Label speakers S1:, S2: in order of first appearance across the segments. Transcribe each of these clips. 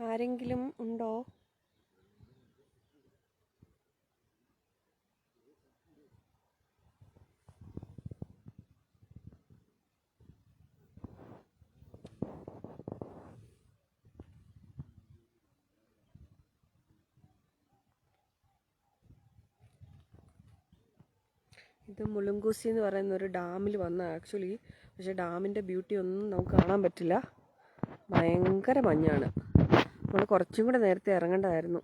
S1: ആരെങ്കിലും ഉണ്ടോ? ഇത് മുളുങ്കൂസി എന്ന് പറയുന്ന ഒരു ഡാമിൽ വന്ന ആക്ച്വലി. പക്ഷെ ഡാമിന്റെ ബ്യൂട്ടി ഒന്നും നമുക്ക് കാണാൻ പറ്റില്ല. ഭയങ്കര മഞ്ഞാണ്. നമ്മൾ കുറച്ചും കൂടെ നേരത്തെ ഇറങ്ങേണ്ടതായിരുന്നു.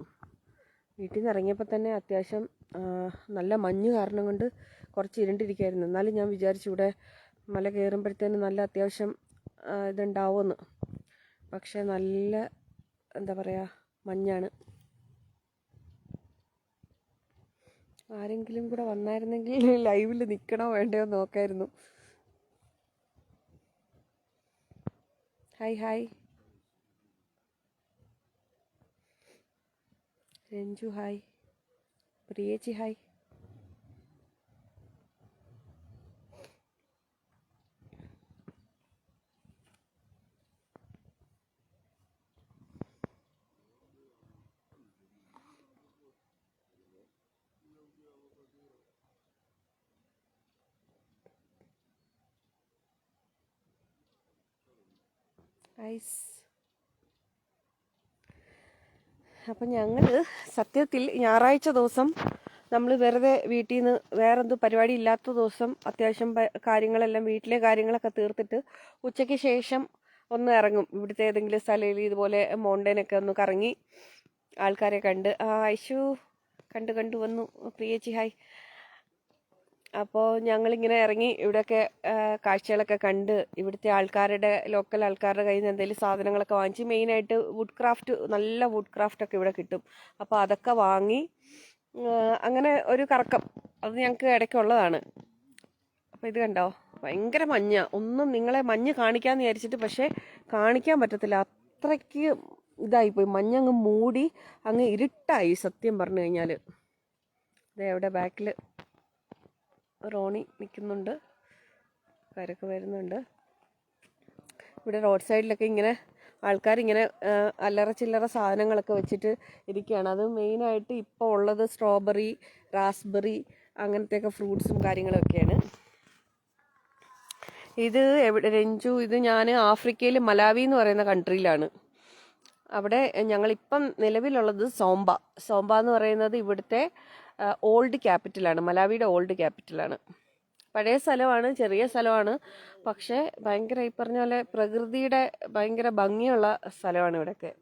S1: വീട്ടിൽ നിന്ന് ഇറങ്ങിയപ്പോൾ തന്നെ അത്യാവശ്യം നല്ല മഞ്ഞ് കാരണം കൊണ്ട് കുറച്ച് ഇരുണ്ടിരിക്കുകയായിരുന്നു എന്നാലും ഞാൻ വിചാരിച്ചു ഇവിടെ മല കയറുമ്പോഴത്തേന് നല്ല അത്യാവശ്യം ഇതുണ്ടാവുമെന്ന്. പക്ഷേ നല്ല എന്താ പറയുക മഞ്ഞാണ്. ആരെങ്കിലും കൂടെ വന്നായിരുന്നെങ്കിൽ ലൈവിൽ നിൽക്കണോ വേണ്ടയോ നോക്കായിരുന്നു. Hi hi. രഞ്ജു ഹായ് പ്രിയേച്ചി ഹായ് ഐസ് അപ്പം ഞങ്ങൾ സത്യത്തിൽ ഞായറാഴ്ച ദിവസം നമ്മൾ വെറുതെ വീട്ടിൽ നിന്ന് വേറെന്തോ പരിപാടി ഇല്ലാത്ത ദിവസം അത്യാവശ്യം കാര്യങ്ങളെല്ലാം വീട്ടിലെ കാര്യങ്ങളൊക്കെ തീർത്തിട്ട് ഉച്ചയ്ക്ക് ശേഷം ഒന്ന് ഇറങ്ങും. ഇവിടുത്തെ ഏതെങ്കിലും സ്ഥലയിൽ ഇതുപോലെ മൗണ്ടനൊക്കെ ഒന്ന് കറങ്ങി ആൾക്കാരെ കണ്ട് ആ ഐശു കണ്ടു കണ്ടു വന്നു പ്രിയച്ചി ഹായ്. അപ്പോൾ ഞങ്ങളിങ്ങനെ ഇറങ്ങി ഇവിടെയൊക്കെ കാഴ്ചകളൊക്കെ കണ്ട് ഇവിടുത്തെ ആൾക്കാരുടെ ലോക്കൽ ആൾക്കാരുടെ കയ്യിൽ നിന്ന് എന്തെങ്കിലും സാധനങ്ങളൊക്കെ വാങ്ങിച്ച് മെയിനായിട്ട് വുഡ് ക്രാഫ്റ്റ് നല്ല വുഡ് ക്രാഫ്റ്റ് ഒക്കെ ഇവിടെ കിട്ടും. അപ്പോൾ അതൊക്കെ വാങ്ങി അങ്ങനെ ഒരു കറക്കം. അത് ഞങ്ങൾക്ക് ഇടയ്ക്കുള്ളതാണ്. അപ്പോൾ ഇത് കണ്ടോ? ഭയങ്കര മഞ്ഞ. ഒന്നും നിങ്ങളെ മഞ്ഞ് കാണിക്കാമെന്ന് വിചാരിച്ചിട്ട് പക്ഷേ കാണിക്കാൻ പറ്റത്തില്ല. അത്രയ്ക്ക് ഇതായിപ്പോയി. മഞ്ഞ് അങ്ങ് മൂടി അങ്ങ് ഇരുട്ടായി സത്യം പറഞ്ഞു കഴിഞ്ഞാൽ ഇതേ അവിടെ ബാക്കിൽ റോണി നിൽക്കുന്നുണ്ട്. കാരൊക്കെ വരുന്നുണ്ട്. ഇവിടെ റോഡ് സൈഡിലൊക്കെ ഇങ്ങനെ ആൾക്കാരിങ്ങനെ അല്ലറ ചില്ലറ സാധനങ്ങളൊക്കെ വെച്ചിട്ട് ഇരിക്കുകയാണ്. അത് മെയിനായിട്ട് ഇപ്പോൾ ഉള്ളത് സ്ട്രോബെറി റാസ്ബെറി അങ്ങനത്തെയൊക്കെ ഫ്രൂട്ട്സും കാര്യങ്ങളൊക്കെയാണ്. ഇത് എവിടെ രഞ്ജു ഇത് ഞാൻ ആഫ്രിക്കയിൽ മലാവി എന്ന് പറയുന്ന കൺട്രിയിലാണ്. അവിടെ ഞങ്ങളിപ്പം നിലവിലുള്ളത് സോംബ. സോംബ എന്ന് പറയുന്നത് ഇവിടുത്തെ ഓൾഡ് ക്യാപിറ്റലാണ് മലാവിയുടെ ഓൾഡ് ക്യാപിറ്റലാണ് പഴയ സ്ഥലമാണ് ചെറിയ സ്ഥലമാണ്. പക്ഷേ ഭയങ്കര ഈ പറഞ്ഞ പോലെ പ്രകൃതിയുടെ ഭയങ്കര ഭംഗിയുള്ള സ്ഥലമാണ് ഇവിടെയൊക്കെ.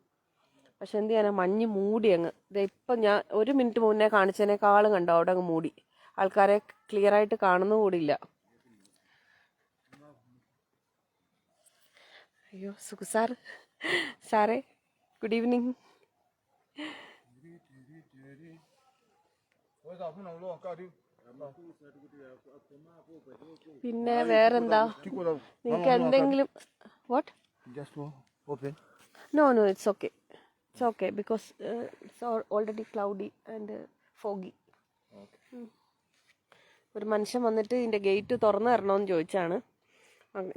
S1: പക്ഷെ എന്ത് ചെയ്യാനാ? മഞ്ഞ് മൂടി അങ്ങ്. ഇത് ഇപ്പം ഞാൻ ഒരു മിനിറ്റ് മുന്നേ കാണിച്ചതിനേക്കാളും കണ്ടോ? അവിടെ അങ്ങ് മൂടി. ആൾക്കാരെ ക്ലിയർ ആയിട്ട് കൂടിയില്ല. അയ്യോ സുഖ സാർ. സാറേ ഗുഡ് ഈവനിങ് പിന്നെ വേറെന്താ? നിങ്ങൾക്ക് എന്തെങ്കിലും what. No no it's okay it's okay because it's already cloudy and foggy ഒരു മനുഷ്യൻ വന്നിട്ട് ഇതിന്റെ ഗേറ്റ് തുറന്നു തരണമെന്ന് ചോദിച്ചാണ്.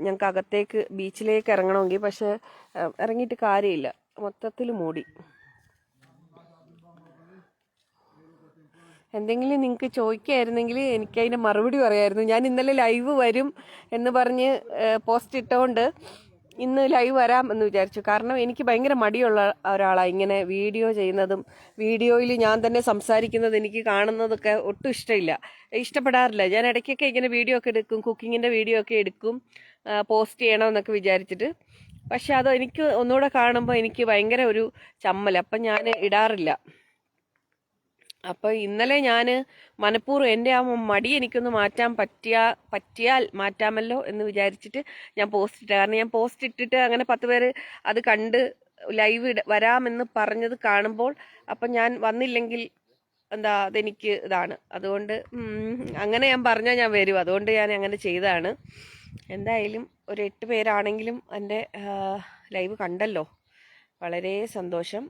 S1: ഞങ്ങൾക്ക് അകത്തേക്ക് ബീച്ചിലേക്ക് ഇറങ്ങണമെങ്കിൽ പക്ഷേ ഇറങ്ങിയിട്ട് കാര്യമില്ല. മൊത്തത്തിൽ മൂടി. എന്തെങ്കിലും നിങ്ങൾക്ക് ചോദിക്കായിരുന്നെങ്കിൽ എനിക്ക് അതിന്റെ മറുപടി പറയായിരുന്നു. ഞാൻ ഇന്നലെ ലൈവ് വരും എന്ന് പറഞ്ഞ് പോസ്റ്റ് ഇട്ടുകൊണ്ട് ഇന്ന് ലൈവ് വരാം എന്ന് വിചാരിച്ചു. കാരണം എനിക്ക് ഭയങ്കര മടിയുള്ള ഒരാളാണ് ഇങ്ങനെ വീഡിയോ ചെയ്യുന്നതും വീഡിയോയിൽ ഞാൻ തന്നെ സംസാരിക്കുന്നത് എനിക്ക് കാണുന്നതൊക്കെ ഒട്ടും ഇഷ്ടമില്ല. ഇഷ്ടപ്പെടാറില്ല. ഞാൻ ഇടയ്ക്കൊക്കെ ഇങ്ങനെ വീഡിയോ ഒക്കെ എടുക്കും കുക്കിങ്ങിന്റെ വീഡിയോ ഒക്കെ എടുക്കും പോസ്റ്റ് ചെയ്യണമെന്നൊക്കെ വിചാരിച്ചിട്ട്. പക്ഷെ അത് എനിക്ക് ഒന്നുകൂടെ കാണുമ്പോൾ എനിക്ക് ഭയങ്കര ഒരു ചമ്മൽ അപ്പം ഞാൻ ഇടാറില്ല. അപ്പോൾ ഇന്നലെ ഞാൻ മനഃപൂർവം എന്റെ ആ മടി എനിക്കൊന്ന് മാറ്റാൻ പറ്റിയാ പറ്റിയാൽ മാറ്റാമല്ലോ എന്ന് വിചാരിച്ചിട്ട് ഞാൻ പോസ്റ്റ് ഇട്ട കാരണം ഞാൻ പോസ്റ്റ് ഇട്ടിട്ട് അങ്ങനെ പത്ത് പേര് അത് കണ്ട് ലൈവ് ഇട വരാമെന്ന് പറഞ്ഞത് കാണുമ്പോൾ അപ്പം ഞാൻ വന്നില്ലെങ്കിൽ എന്താ അതെനിക്ക് ഇതാണ്. അതുകൊണ്ട് അങ്ങനെ ഞാൻ പറഞ്ഞാൽ ഞാൻ വരും. അതുകൊണ്ട് ഞാൻ അങ്ങനെ ചെയ്തതാണ്. എന്തായാലും ഒരു എട്ട് പേരാണെങ്കിലും എന്റെ ലൈവ് കണ്ടല്ലോ. വളരെ സന്തോഷം.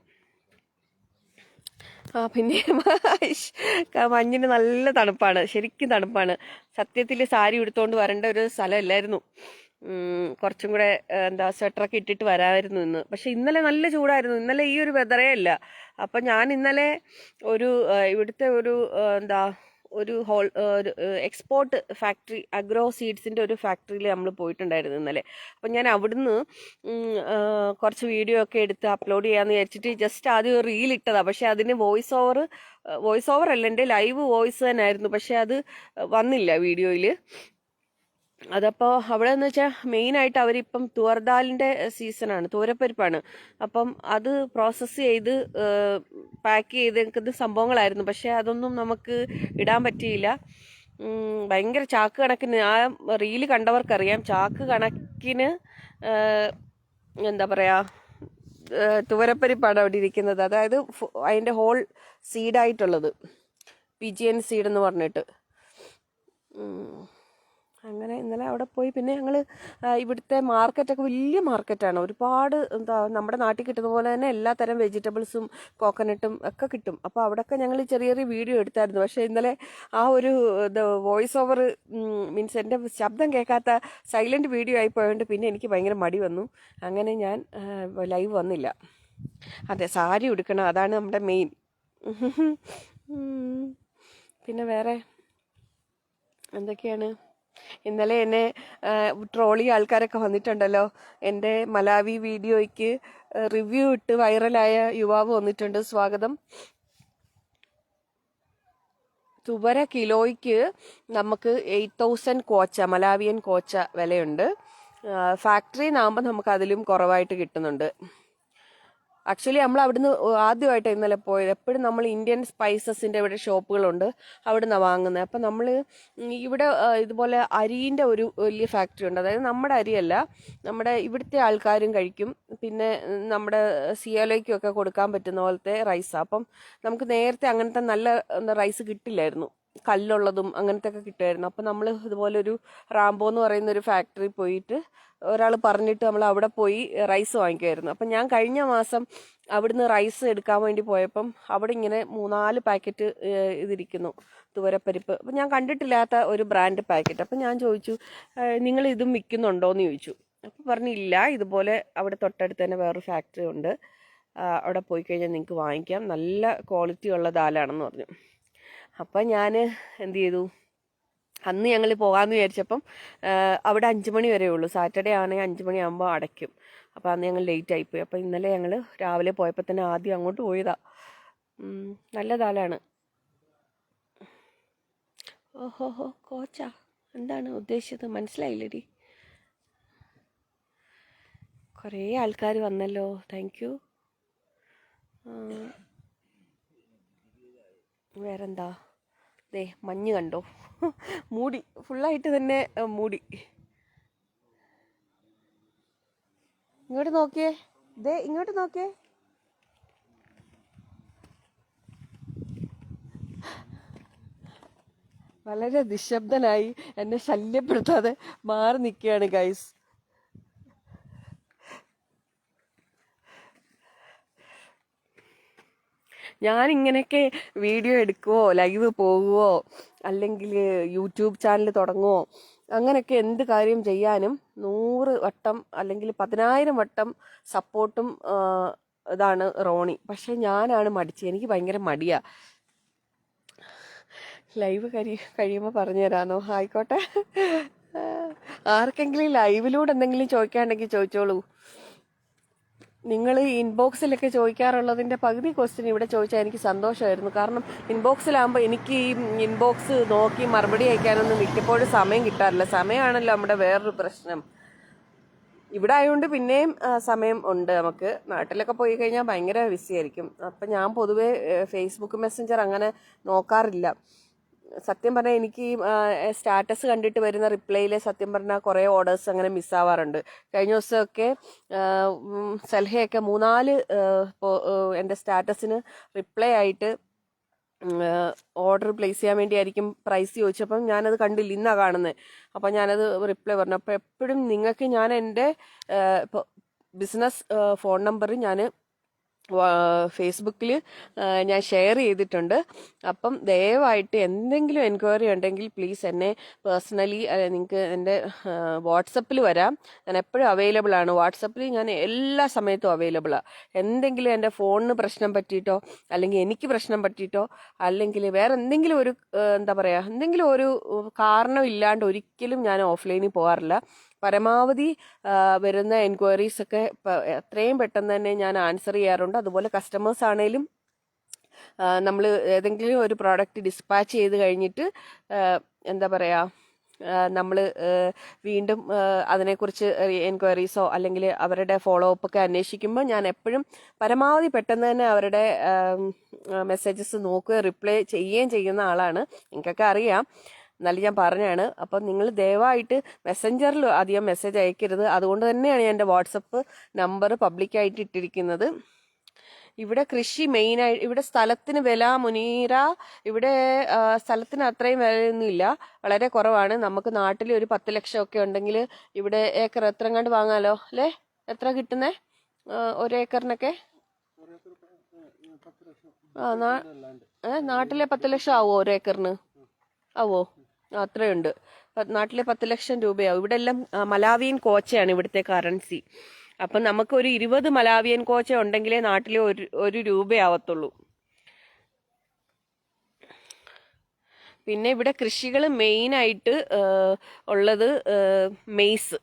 S1: ആ പിന്നെ മഞ്ഞിന് നല്ല തണുപ്പാണ്. ശരിക്കും തണുപ്പാണ്. സത്യത്തിൽ സാരി ഉടുത്തോണ്ട് വരേണ്ട ഒരു സ്ഥലമല്ലായിരുന്നു കുറച്ചും കൂടെ എന്താ സ്വെറ്ററൊക്കെ ഇട്ടിട്ട് വരാമായിരുന്നു ഇന്ന്. പക്ഷെ ഇന്നലെ നല്ല ചൂടായിരുന്നു. ഇന്നലെ ഈ ഒരു വെതറേ അല്ല. അപ്പം ഞാൻ ഇന്നലെ ഒരു ഇവിടുത്തെ ഒരു എന്താ ഒരു ഹോൾ എക്സ്പോർട്ട് ഫാക്ടറി അഗ്രോ സീഡ്സിന്റെ ഒരു ഫാക്ടറിയിൽ നമ്മൾ പോയിട്ടുണ്ടായിരുന്നു ഇന്നലെ. അപ്പം ഞാൻ അവിടുന്ന് കുറച്ച് വീഡിയോ ഒക്കെ എടുത്ത് അപ്ലോഡ് ചെയ്യാമെന്ന് വിചാരിച്ചിട്ട് ജസ്റ്റ് ആദ്യം റീൽ ഇട്ടതാണ് പക്ഷെ അതിന് വോയിസ് ഓവർ വോയിസ് ഓവർ അല്ല എന്റെ ലൈവ് വോയിസ് തന്നെയായിരുന്നു പക്ഷെ അത് വന്നില്ല വീഡിയോയിൽ അതപ്പോൾ അവിടെ എന്ന് വെച്ചാൽ മെയിനായിട്ട് അവരിപ്പം തുവർദാലിന്റെ സീസണാണ് തൂരപ്പരിപ്പാണ് അപ്പം അത് പ്രോസസ്സ് ചെയ്ത് പാക്ക് ചെയ്ത് നിൽക്കുന്ന സംഭവങ്ങളായിരുന്നു. പക്ഷേ അതൊന്നും നമുക്ക് ഇടാൻ പറ്റിയില്ല. ഭയങ്കര ചാക്ക് കണക്കിന്. ആ റീൽ കണ്ടവർക്കറിയാം. ചാക്ക് കണക്കിന് എന്താ പറയുക തുവരപ്പരിപ്പാണ് അവിടെ ഇരിക്കുന്നത്. അതായത് അതിന്റെ ഹോൾ സീഡായിട്ടുള്ളത് പി ജി എൻ സീഡ് എന്ന് പറഞ്ഞിട്ട്. അങ്ങനെ ഇന്നലെ അവിടെ പോയി. പിന്നെ ഞങ്ങൾ ഇവിടുത്തെ മാർക്കറ്റൊക്കെ വലിയ മാർക്കറ്റാണ് ഒരുപാട് എന്താ നമ്മുടെ നാട്ടിൽ കിട്ടുന്ന പോലെ തന്നെ എല്ലാ തരം വെജിറ്റബിൾസും കോക്കനട്ടും ഒക്കെ കിട്ടും. അപ്പോൾ അവിടെയൊക്കെ ഞങ്ങൾ ചെറിയ ചെറിയ വീഡിയോ എടുത്തായിരുന്നു. പക്ഷേ ഇന്നലെ ആ ഒരു വോയിസ് ഓവർ മീൻസ് എന്റെ ശബ്ദം കേൾക്കാത്ത സൈലന്റ് വീഡിയോ ആയിപ്പോയതുകൊണ്ട് പിന്നെ എനിക്ക് ഭയങ്കര മടി വന്നു. അങ്ങനെ ഞാൻ ലൈവ് വന്നില്ല. അതെ സാരി ഉടുക്കണം. അതാണ് നമ്മുടെ മെയിൻ പിന്നെ വേറെ എന്തൊക്കെയാണ്? ഇന്നലെ എന്നെ ട്രോളി ആൾക്കാരൊക്കെ വന്നിട്ടുണ്ടല്ലോ. എന്റെ മലാവി വീഡിയോയ്ക്ക് റിവ്യൂ ഇട്ട് വൈറലായ യുവാവ് വന്നിട്ടുണ്ട്. സ്വാഗതം. തുവര കിലോയ്ക്ക് നമുക്ക് എയ്റ്റ് തൗസൻഡ് കോച്ച മലാവിയൻ കോച്ച വിലയുണ്ട്. ഫാക്ടറിന്നാകുമ്പോൾ നമുക്ക് അതിലും കുറവായിട്ട് കിട്ടുന്നുണ്ട്. ആക്ച്വലി നമ്മൾ അവിടുന്ന് ആദ്യമായിട്ട് ഇന്നലെ പോയത് എപ്പോഴും നമ്മൾ ഇന്ത്യൻ സ്പൈസസിന്റെ ഇവിടെ ഷോപ്പുകളുണ്ട്. അവിടെ നിന്നാണ് വാങ്ങുന്നത് അപ്പം നമ്മൾ ഇവിടെ ഇതുപോലെ അരിന്റെ ഒരു വലിയ ഫാക്ടറി ഉണ്ട്. അതായത് നമ്മുടെ അരിയല്ല നമ്മുടെ ഇവിടുത്തെ ആൾക്കാരും കഴിക്കും. പിന്നെ നമ്മുടെ സിയോലയ്ക്കൊക്കെ കൊടുക്കാൻ പറ്റുന്ന പോലത്തെ റൈസാണ് അപ്പം നമുക്ക് നേരത്തെ അങ്ങനത്തെ നല്ല എന്താ റൈസ് കിട്ടില്ലായിരുന്നു. കല്ലുള്ളതും അങ്ങനത്തെ ഒക്കെ കിട്ടുമായിരുന്നു. അപ്പം നമ്മൾ ഇതുപോലെ ഒരു റാംബോ എന്ന് പറയുന്ന ഒരു ഫാക്ടറി പോയിട്ട് ഒരാൾ പറഞ്ഞിട്ട് നമ്മൾ അവിടെ പോയി റൈസ് വാങ്ങിക്കുമായിരുന്നു അപ്പം ഞാൻ കഴിഞ്ഞ മാസം അവിടുന്ന് റൈസ് എടുക്കാൻ വേണ്ടി പോയപ്പം അവിടെ ഇങ്ങനെ മൂന്നാൽ പാക്കറ്റ് ഇതിരിക്കുന്നു തുവരപ്പരിപ്പ്. അപ്പം ഞാൻ കണ്ടിട്ടില്ലാത്ത ഒരു ബ്രാൻഡ് പാക്കറ്റ് അപ്പം ഞാൻ ചോദിച്ചു നിങ്ങൾ ഇതും വിൽക്കുന്നുണ്ടോ? എന്ന് ചോദിച്ചു. അപ്പം പറഞ്ഞില്ല ഇതുപോലെ അവിടെ തൊട്ടടുത്ത് തന്നെ വേറൊരു ഫാക്ടറി ഉണ്ട്. അവിടെ പോയി കഴിഞ്ഞാൽ നിങ്ങൾക്ക് വാങ്ങിക്കാം. നല്ല ക്വാളിറ്റി ഉള്ള ദാലാണെന്ന് പറഞ്ഞു. അപ്പം ഞാൻ എന്ത് ചെയ്തു? അന്ന് ഞങ്ങൾ പോകാമെന്ന് വിചാരിച്ചപ്പം അവിടെ അഞ്ച് മണി വരെ ഉള്ളൂ. സാറ്റർഡേ ആണെങ്കിൽ അഞ്ച് മണിയാകുമ്പോൾ അടയ്ക്കും. അപ്പോൾ അന്ന് ഞങ്ങൾ ലേറ്റ് ആയിപ്പോയി അപ്പോൾ ഇന്നലെ ഞങ്ങൾ രാവിലെ പോയപ്പോൾ തന്നെ ആദ്യം അങ്ങോട്ട് പോയതാ. നല്ല ദാലാണ് ഓഹോഹോ കോച്ച. എന്താണ് ഉദ്ദേശിച്ചത്? മനസ്സിലായില്ലടി. കുറേ ആൾക്കാർ വന്നല്ലോ. താങ്ക് യു വേറെന്താ? ദേ മഞ്ഞ് കണ്ടോ? മൂടി ഫുള്ളായിട്ട് തന്നെ മൂടി. ഇങ്ങോട്ട് നോക്കിയേ. ദേ ഇങ്ങോട്ട് നോക്കിയേ. വളരെ നിശബ്ദനായി എന്നെ ശല്യപ്പെടുത്താതെ മാറി നിൽക്കുകയാണ് ഗൈസ് ഞാൻ ഇങ്ങനെയൊക്കെ വീഡിയോ എടുക്കുവോ ലൈവ് പോകുവോ അല്ലെങ്കിൽ യൂട്യൂബ് ചാനൽ തുടങ്ങുവോ അങ്ങനെയൊക്കെ എന്ത് കാര്യം ചെയ്യാനും നൂറ് വട്ടം അല്ലെങ്കിൽ പതിനായിരം വട്ടം സപ്പോർട്ടും ഇതാണ് റോണി. പക്ഷേ ഞാനാണ് മടിച്ചത്. എനിക്ക് ഭയങ്കര മടിയാണ് ലൈവ് കഴി കഴിയുമ്പോൾ പറഞ്ഞു തരാമോ ആയിക്കോട്ടെ. ആർക്കെങ്കിലും ലൈവിലൂടെ എന്തെങ്കിലും ചോദിക്കാണ്ടെങ്കിൽ ചോദിച്ചോളൂ. നിങ്ങൾ ഇൻബോക്സിലൊക്കെ ചോദിക്കാറുള്ളതിന്റെ പകുതി ക്വസ്റ്റ്യൻ ഇവിടെ ചോദിച്ചാൽ എനിക്ക് സന്തോഷമായിരുന്നു. കാരണം ഇൻബോക്സിലാകുമ്പോൾ എനിക്ക് ഈ ഇൻബോക്സ് നോക്കി മറുപടി അയക്കാനൊന്നും മിക്കപ്പോഴും സമയം കിട്ടാറില്ല. സമയമാണല്ലോ നമ്മുടെ വേറൊരു പ്രശ്നം. ഇവിടെ ആയതുകൊണ്ട് പിന്നെയും സമയം ഉണ്ട് നമുക്ക്. നാട്ടിലൊക്കെ പോയി കഴിഞ്ഞാൽ ഭയങ്കര ബിസി ആയിരിക്കും. അപ്പം ഞാൻ പൊതുവേ ഫേസ്ബുക്ക് മെസ്സഞ്ചർ അങ്ങനെ നോക്കാറില്ല. സത്യം പറഞ്ഞാൽ എനിക്ക് സ്റ്റാറ്റസ് കണ്ടിട്ട് വരുന്ന റിപ്ലൈയിൽ സത്യം പറഞ്ഞാൽ കുറേ ഓർഡേഴ്സ് അങ്ങനെ മിസ്സാവാറുണ്ട്. കഴിഞ്ഞ ദിവസമൊക്കെ സൽഹയൊക്കെ മൂന്നാൽ എന്റെ സ്റ്റാറ്റസിന് റിപ്ലൈ ആയിട്ട് ഓർഡർ പ്ലേസ് ചെയ്യാൻ വേണ്ടിയായിരിക്കും പ്രൈസ് ചോദിച്ചപ്പം ഞാനത് കണ്ടില്ല ഇന്നാണ് കാണുന്നത് അപ്പം ഞാനത് റിപ്ലൈ പറഞ്ഞു. അപ്പോൾ എപ്പോഴും നിങ്ങൾക്ക് ഞാൻ എന്റെ ബിസിനസ് ഫോൺ നമ്പർ ഞാൻ ഫേസ്ബുക്കിൽ ഞാൻ ഷെയർ ചെയ്തിട്ടുണ്ട്. അപ്പം ദയവായിട്ട് എന്തെങ്കിലും എൻക്വയറി ഉണ്ടെങ്കിൽ പ്ലീസ് എന്നെ പേഴ്സണലി നിങ്ങൾക്ക് എന്റെ വാട്സപ്പിൽ വരാം. ഞാൻ എപ്പോഴും അവൈലബിൾ ആണ്. വാട്സപ്പിൽ ഞാൻ എല്ലാ സമയത്തും അവൈലബിളാണ് എന്തെങ്കിലും എന്റെ ഫോണിന് പ്രശ്നം പറ്റിയിട്ടോ അല്ലെങ്കിൽ എനിക്ക് പ്രശ്നം പറ്റിയിട്ടോ അല്ലെങ്കിൽ വേറെ എന്തെങ്കിലും ഒരു എന്താ പറയുക എന്തെങ്കിലും ഒരു കാരണം ഇല്ലാണ്ട് ഒരിക്കലും ഞാൻ ഓഫ്ലൈനിൽ പോകാറില്ല പരമാവധി വരുന്ന എൻക്വയറീസ് ഒക്കെ എത്രയും പെട്ടെന്ന് തന്നെ ഞാൻ ആൻസർ ചെയ്യാറുണ്ട്. അതുപോലെ കസ്റ്റമേഴ്സ് ആണേലും നമ്മൾ ഏതെങ്കിലും ഒരു പ്രോഡക്റ്റ് ഡിസ്പാച്ച് ചെയ്ത് കഴിഞ്ഞിട്ട് എന്താ പറയുക നമ്മൾ വീണ്ടും അതിനെക്കുറിച്ച് എൻക്വയറീസോ അല്ലെങ്കിൽ അവരുടെ ഫോളോ അപ്പ് ഒക്കെ അന്വേഷിക്കുമ്പോൾ ഞാൻ എപ്പോഴും പരമാവധി പെട്ടെന്ന് തന്നെ അവരുടെ മെസ്സേജസ് നോക്കുകയും റിപ്ലൈ ചെയ്യുകയും ചെയ്യുന്ന ആളാണ്. നിങ്ങൾക്കൊക്കെ അറിയാം. എന്നാലും ഞാൻ പറഞ്ഞാണ്. അപ്പം നിങ്ങൾ ദയവായിട്ട് മെസ്സഞ്ചറിൽ അധികം മെസ്സേജ് അയക്കരുത്. അതുകൊണ്ട് തന്നെയാണ് എന്റെ വാട്സപ്പ് നമ്പർ പബ്ലിക്കായിട്ട് ഇട്ടിരിക്കുന്നത്. ഇവിടെ കൃഷി മെയിനായി ഇവിടെ സ്ഥലത്തിന് വില മുനീറ ഇവിടെ സ്ഥലത്തിന് അത്രയും വിലയൊന്നുമില്ല. വളരെ കുറവാണ്. നമുക്ക് നാട്ടിൽ ഒരു പത്ത് ലക്ഷം ഒക്കെ ഉണ്ടെങ്കിൽ ഇവിടെ ഏക്കർ എത്ര കണ്ട് വാങ്ങാലോ? അല്ലേ? എത്ര കിട്ടുന്നേ? ഒരു ഏക്കറിനൊക്കെ? ആ നാട്ടിലെ പത്ത് ലക്ഷം ആവോ ഒരു ഏക്കറിന്? ആവോ? അത്രയുണ്ട്. നാട്ടിലെ പത്ത് ലക്ഷം രൂപയാവും. ഇവിടെ എല്ലാം മലാവിയൻ കോച്ചയാണ് ഇവിടുത്തെ കറൻസി അപ്പം നമുക്ക് ഒരു ഇരുപത് മലാവിയൻ കോച്ച ഉണ്ടെങ്കിലേ നാട്ടിലെ ഒരു ഒരു രൂപയാവത്തുള്ളൂ. പിന്നെ ഇവിടെ കൃഷികൾ മെയിനായിട്ട് ഉള്ളത് മെയ്സ്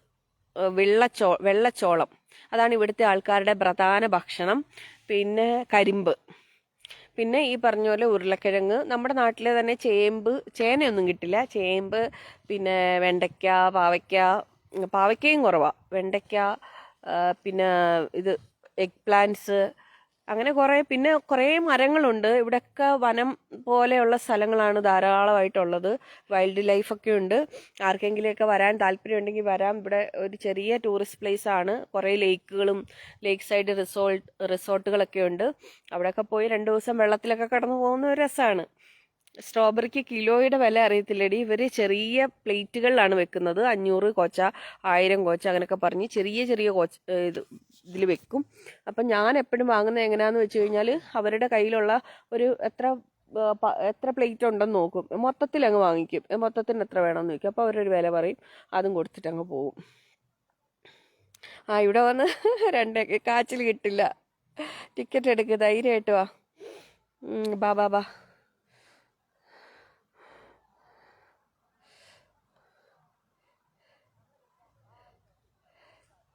S1: വെള്ളച്ചോ വെള്ളച്ചോളം. അതാണ് ഇവിടുത്തെ ആൾക്കാരുടെ പ്രധാന ഭക്ഷണം. പിന്നെ കരിമ്പ്. പിന്നെ ഈ പറഞ്ഞ പോലെ ഉരുളക്കിഴങ്ങ്. നമ്മുടെ നാട്ടിലെ തന്നെ ചേമ്പ് ചേനയൊന്നും കിട്ടില്ല. ചേമ്പ് പിന്നെ വെണ്ടയ്ക്ക പാവയ്ക്ക പാവയ്ക്കയും കുറവാണ് വെണ്ടയ്ക്ക പിന്നെ ഇത് എഗ് പ്ലാന്റ്സ് അങ്ങനെ കുറേ പിന്നെ കുറേ മരങ്ങളുണ്ട്. ഇവിടെയൊക്കെ വനം പോലെയുള്ള സ്ഥലങ്ങളാണ് ധാരാളമായിട്ടുള്ളത്. വൈൽഡ് ലൈഫൊക്കെ ഉണ്ട്. ആർക്കെങ്കിലുമൊക്കെ വരാൻ താല്പര്യമുണ്ടെങ്കിൽ വരാം. ഇവിടെ ഒരു ചെറിയ ടൂറിസ്റ്റ് പ്ലേസ് ആണ്. കുറേ ലേക്കുകളും ലേക്ക് സൈഡ് റിസോർട്ട് റിസോർട്ടുകളൊക്കെ ഉണ്ട്. അവിടെയൊക്കെ പോയി രണ്ട് ദിവസം വെള്ളത്തിലൊക്കെ കടന്നു പോകുന്ന ഒരു രസമാണ്. സ്ട്രോബെറിക്ക് കിലോയുടെ വില അറിയത്തില്ലടി. ഇവർ ചെറിയ പ്ലേറ്റുകളിലാണ് വെക്കുന്നത്. അഞ്ഞൂറ് കോച്ച ആയിരം കോച്ച അങ്ങനെയൊക്കെ പറഞ്ഞ് ചെറിയ ചെറിയ കോച്ച് ഇത് ഇതിൽ വെക്കും. അപ്പം ഞാൻ എപ്പോഴും വാങ്ങുന്നത് എങ്ങനെയാണെന്ന് വെച്ച് കഴിഞ്ഞാൽ അവരുടെ കയ്യിലുള്ള ഒരു എത്ര എത്ര പ്ലേറ്റ് ഉണ്ടെന്ന് നോക്കും. മൊത്തത്തിൽ അങ്ങ് വാങ്ങിക്കും മൊത്തത്തിന് എത്ര വേണമെന്ന് ചോദിക്കും. അപ്പോൾ അവരൊരു വില പറയും. അതും കൊടുത്തിട്ട് അങ്ങ് പോകും ആ ഇവിടെ വന്ന് രണ്ട് കാച്ചിൽ കിട്ടില്ല. ടിക്കറ്റ് എടുക്ക് ധൈര്യമായിട്ട് വാ. ബാ ബാ ബാ.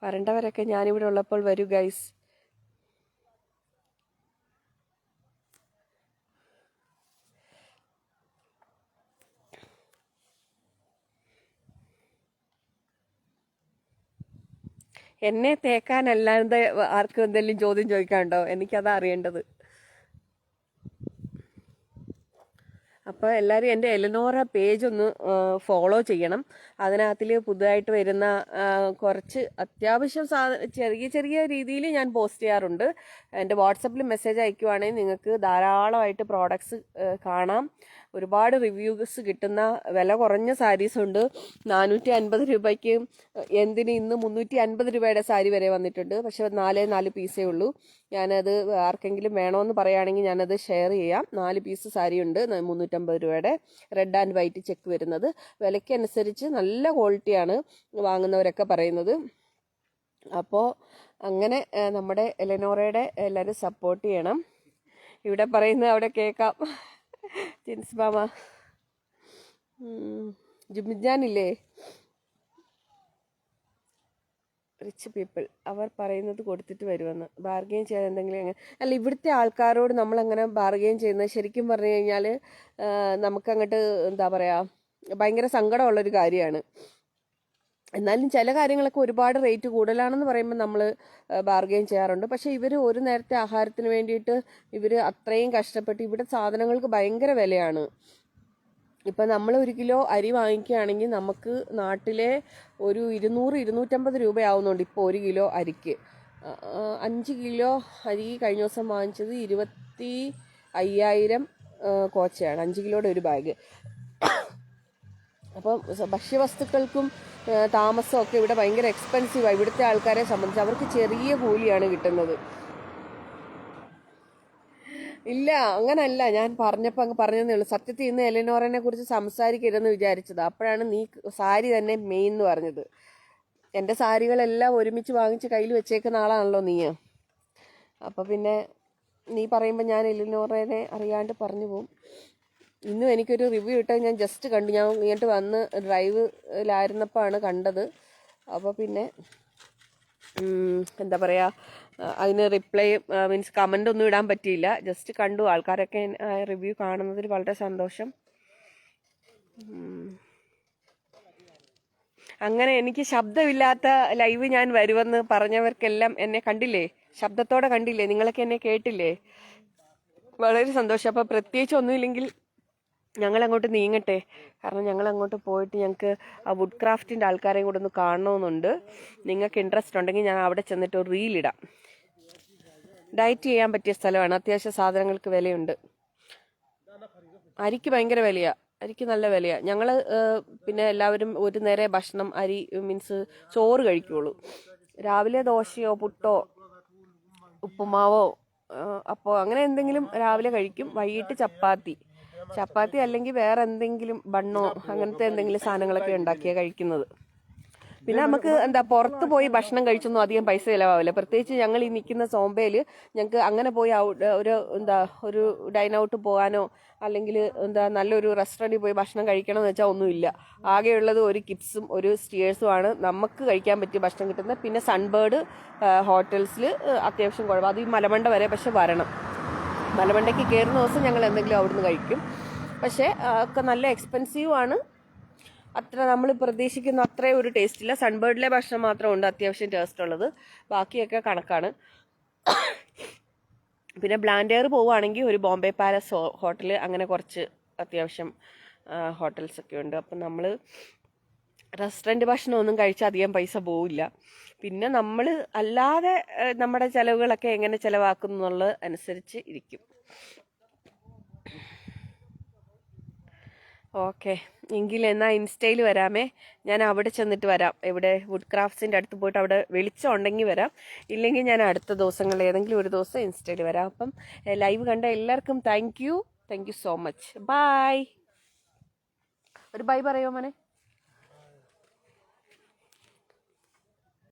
S1: വരേണ്ടവരൊക്കെ ഞാനിവിടെ ഉള്ളപ്പോൾ വരൂ ഗൈസ് എന്നെ തേക്കാനല്ലാതെ ആർക്കും എന്തെങ്കിലും ചോദ്യം ചോദിക്കാനുണ്ടോ? എനിക്കതാ അറിയേണ്ടത്. അപ്പോൾ എല്ലാവരും എന്റെ എലനോറ പേജ് ഒന്ന് ഫോളോ ചെയ്യണം. അതിനകത്തിൽ പുതുതായിട്ട് വരുന്ന കുറച്ച് അത്യാവശ്യം സാധന ചെറിയ ചെറിയ രീതിയിൽ ഞാൻ പോസ്റ്റ് ചെയ്യാറുണ്ട്. എന്റെ വാട്സപ്പിൽ മെസ്സേജ് അയക്കുവാണെങ്കിൽ നിങ്ങൾക്ക് ധാരാളമായിട്ട് പ്രോഡക്ട്സ് കാണാം. ഒരുപാട് റിവ്യൂസ് കിട്ടുന്ന വില കുറഞ്ഞ സാരീസ് ഉണ്ട്. നാനൂറ്റി അൻപത് രൂപയ്ക്ക് എന്തിന് ഇന്ന് മുന്നൂറ്റി അൻപത് രൂപയുടെ സാരി വരെ വന്നിട്ടുണ്ട്. പക്ഷെ നാല് നാല് പീസേ ഉള്ളൂ. ഞാനത് ആർക്കെങ്കിലും വേണമെന്ന് പറയുകയാണെങ്കിൽ ഞാനത് ഷെയർ ചെയ്യാം. നാല് പീസ് സാരി ഉണ്ട് മുന്നൂറ്റമ്പത് രൂപയുടെ റെഡ് ആൻഡ് വൈറ്റ് ചെക്ക് വരുന്നത്. വിലയ്ക്കനുസരിച്ച് നല്ല ക്വാളിറ്റിയാണ് വാങ്ങുന്നവരൊക്കെ പറയുന്നത്. അപ്പോൾ അങ്ങനെ നമ്മുടെ എലനോറയുടെ എല്ലാവരും സപ്പോർട്ട് ചെയ്യണം. ഇവിടെ പറയുന്നത് അവിടെ കേൾക്കാം. ജിൻസ് മാമ. ജുമിജാനില്ലേ? റിച്ച് പീപ്പിൾ അവർ പറയുന്നത് കൊടുത്തിട്ട് വരുമെന്ന്. ബാർഗെയിൻ ചെയ്യാൻ എന്തെങ്കിലും അങ്ങനെ അല്ല ഇവിടുത്തെ ആൾക്കാരോട് നമ്മൾ അങ്ങനെ ബാർഗെയിൻ ചെയ്യുന്നത് ശരിക്കും പറഞ്ഞു കഴിഞ്ഞാൽ നമുക്കങ്ങോട്ട് എന്താ പറയുക ഭയങ്കര സങ്കടമുള്ളൊരു കാര്യമാണ്. എന്നാലും ചില കാര്യങ്ങളൊക്കെ ഒരുപാട് റേറ്റ് കൂടുതലാണെന്ന് പറയുമ്പോൾ നമ്മൾ ബാർഗെയിൻ ചെയ്യാറുണ്ട്. പക്ഷേ ഇവർ ഒരു നേരത്തെ ആഹാരത്തിന് വേണ്ടിയിട്ട് ഇവർ അത്രയും കഷ്ടപ്പെട്ട് ഇവിടെ സാധനങ്ങൾക്ക് ഭയങ്കര വിലയാണ്. ഇപ്പം നമ്മൾ ഒരു കിലോ അരി വാങ്ങിക്കുകയാണെങ്കിൽ നമുക്ക് നാട്ടിലെ ഒരു ഇരുന്നൂറ് ഇരുന്നൂറ്റമ്പത് രൂപയാവുന്നുണ്ട് ഇപ്പോൾ ഒരു കിലോ അരിക്ക്. അഞ്ച് കിലോ അരി കഴിഞ്ഞ ദിവസം വാങ്ങിച്ചത് ഇരുപത്തി അയ്യായിരം കോച്ചയാണ്. അഞ്ച് കിലോയുടെ ഒരു ബാഗ് അപ്പം സ- ഭക്ഷ്യവസ്തുക്കൾക്കും താമസമൊക്കെ ഇവിടെ ഭയങ്കര എക്സ്പെൻസീവാണ് ഇവിടുത്തെ ആൾക്കാരെ സംബന്ധിച്ച് അവർക്ക് ചെറിയ കൂലിയാണ് കിട്ടുന്നത്. ഇല്ല അങ്ങനല്ല. ഞാൻ പറഞ്ഞപ്പോൾ അങ്ങ് പറഞ്ഞതേ ഉള്ളൂ. സത്യത്തിൽ ഇന്ന് എലിനോറിനെ കുറിച്ച് സംസാരിക്കരുതെന്ന് വിചാരിച്ചത്. അപ്പോഴാണ് നീ സാരി തന്നെ മെയിൻ എന്ന് പറഞ്ഞത്. എന്റെ സാരികളെല്ലാം ഒരുമിച്ച് വാങ്ങിച്ച് കയ്യിൽ വെച്ചേക്കുന്ന ആളാണല്ലോ നീ അപ്പോൾ പിന്നെ നീ പറയുമ്പോൾ ഞാൻ എലിനോറനെ അറിയാണ്ട് പറഞ്ഞു പോകും ഇന്നും എനിക്കൊരു റിവ്യൂ ഇട്ടാൽ ഞാൻ ജസ്റ്റ് കണ്ടു. ഞാൻ ഇങ്ങോട്ട് വന്ന് ഡ്രൈവിലായിരുന്നപ്പോഴാണ് കണ്ടത്. അപ്പോൾ പിന്നെ എന്താ പറയുക അതിന് റിപ്ലൈ മീൻസ് കമന്റ് ഒന്നും ഇടാൻ പറ്റിയില്ല. ജസ്റ്റ് കണ്ടു. ആൾക്കാരൊക്കെ റിവ്യൂ കാണുന്നതിൽ വളരെ സന്തോഷം. അങ്ങനെ എനിക്ക് ശബ്ദമില്ലാത്ത ലൈവ് ഞാൻ വരുമെന്ന് പറഞ്ഞവർക്കെല്ലാം എന്നെ കണ്ടില്ലേ? ശബ്ദത്തോടെ കണ്ടില്ലേ? നിങ്ങളൊക്കെ എന്നെ കേട്ടില്ലേ? വളരെ സന്തോഷം. അപ്പോൾ പ്രത്യേകിച്ച് ഒന്നുമില്ലെങ്കിൽ ഞങ്ങൾ അങ്ങോട്ട് നീങ്ങട്ടെ. കാരണം ഞങ്ങൾ അങ്ങോട്ട് പോയിട്ട് ഞങ്ങൾക്ക് ആ വുഡ് ക്രാഫ്റ്റിന്റെ ആൾക്കാരെയും കൂടെ ഒന്ന് കാണണമെന്നുണ്ട് നിങ്ങൾക്ക് ഇൻട്രസ്റ്റ് ഉണ്ടെങ്കിൽ ഞാൻ അവിടെ ചെന്നിട്ട് ഒരു റീലിടാം ഡയറ്റ് ചെയ്യാൻ പറ്റിയ സ്ഥലമാണ്. അത്യാവശ്യം സാധനങ്ങൾക്ക് വിലയുണ്ട്. അരിക്ക് ഭയങ്കര വിലയാണ് അരിക്ക് നല്ല വിലയാണ് ഞങ്ങൾ പിന്നെ എല്ലാവരും ഒരു നേരെ ഭക്ഷണം അരി മീൻസ് ചോറ് കഴിക്കുള്ളൂ. രാവിലെ ദോശയോ പുട്ടോ ഉപ്പുമാവോ അപ്പോൾ അങ്ങനെ എന്തെങ്കിലും രാവിലെ കഴിക്കും. വൈകിട്ട് ചപ്പാത്തി. ചപ്പാത്തി അല്ലെങ്കിൽ വേറെ എന്തെങ്കിലും ബണ്ണോ അങ്ങനത്തെ എന്തെങ്കിലും സാധനങ്ങളൊക്കെ ഉണ്ടാക്കിയാ കഴിക്കുന്നത്. പിന്നെ നമുക്ക് എന്താ പുറത്ത് പോയി ഭക്ഷണം കഴിച്ചൊന്നും അധികം പൈസ ചിലവാവില്ല. പ്രത്യേകിച്ച് ഞങ്ങൾ ഈ നിൽക്കുന്ന സോമ്പയിൽ ഞങ്ങൾക്ക് അങ്ങനെ പോയി ഒരു എന്താ ഒരു ഡൈൻ ഔട്ട് പോകാനോ അല്ലെങ്കിൽ എന്താ നല്ലൊരു റെസ്റ്റോറന്റിൽ പോയി ഭക്ഷണം കഴിക്കണം എന്ന് വെച്ചാൽ ഒന്നുമില്ല. ആകെയുള്ളത് ഒരു കിപ്സും ഒരു സ്റ്റിയേഴ്സും ആണ്. നമുക്ക് കഴിക്കാൻ പറ്റിയ ഭക്ഷണം കിട്ടുന്നത്. പിന്നെ സൺബേർഡ് ഹോട്ടൽസിൽ അത്യാവശ്യം കുഴപ്പം അത് ഈ മലമണ്ട വരെ പക്ഷെ വരണം. മലമണ്ടയ്ക്ക് കയറുന്ന ദിവസം ഞങ്ങൾ എന്തെങ്കിലും അവിടുന്ന് കഴിക്കും. പക്ഷേ ഒക്കെ നല്ല എക്സ്പെൻസീവ് ആണ്. അത്ര നമ്മൾ പ്രതീക്ഷിക്കുന്ന അത്രയും ഒരു ടേസ്റ്റ് ഇല്ല. സൺബേർഡിലെ ഭക്ഷണം മാത്രം ഉണ്ട് അത്യാവശ്യം ടേസ്റ്റ് ഉള്ളത്. ബാക്കിയൊക്കെ കണക്കാണ്. പിന്നെ ബ്ലാൻഡെയർ പോവുകയാണെങ്കിൽ ഒരു ബോംബെ പാലസ് ഹോട്ടൽ അങ്ങനെ കുറച്ച് അത്യാവശ്യം ഹോട്ടൽസ് ഒക്കെ ഉണ്ട്. അപ്പം നമ്മൾ റെസ്റ്റോറന്റ് ഭക്ഷണം ഒന്നും കഴിച്ചാൽ അധികം പൈസ പോവില്ല. പിന്നെ നമ്മൾ അല്ലാതെ നമ്മുടെ ചിലവുകളൊക്കെ എങ്ങനെ ചിലവാക്കുന്നു എന്നുള്ളത് അനുസരിച്ച് ഇരിക്കും. ഓക്കെ. എങ്കിൽ എന്നാൽ ഇൻസ്റ്റയിൽ വരാമേ. ഞാൻ അവിടെ ചെന്നിട്ട് വരാം. എവിടെ വുഡ് ക്രാഫ്റ്റ്സിന്റെ അടുത്ത് പോയിട്ട് അവിടെ വെളിച്ചം ഉണ്ടെങ്കിൽ വരാം. ഇല്ലെങ്കിൽ ഞാൻ അടുത്ത ദിവസങ്ങളിൽ ഏതെങ്കിലും ഒരു ദിവസം ഇൻസ്റ്റയിൽ വരാം. അപ്പം ലൈവ് കണ്ട എല്ലാവർക്കും thank you thank you so much bye ഒരു ബൈ പറയുമോ മോനെ?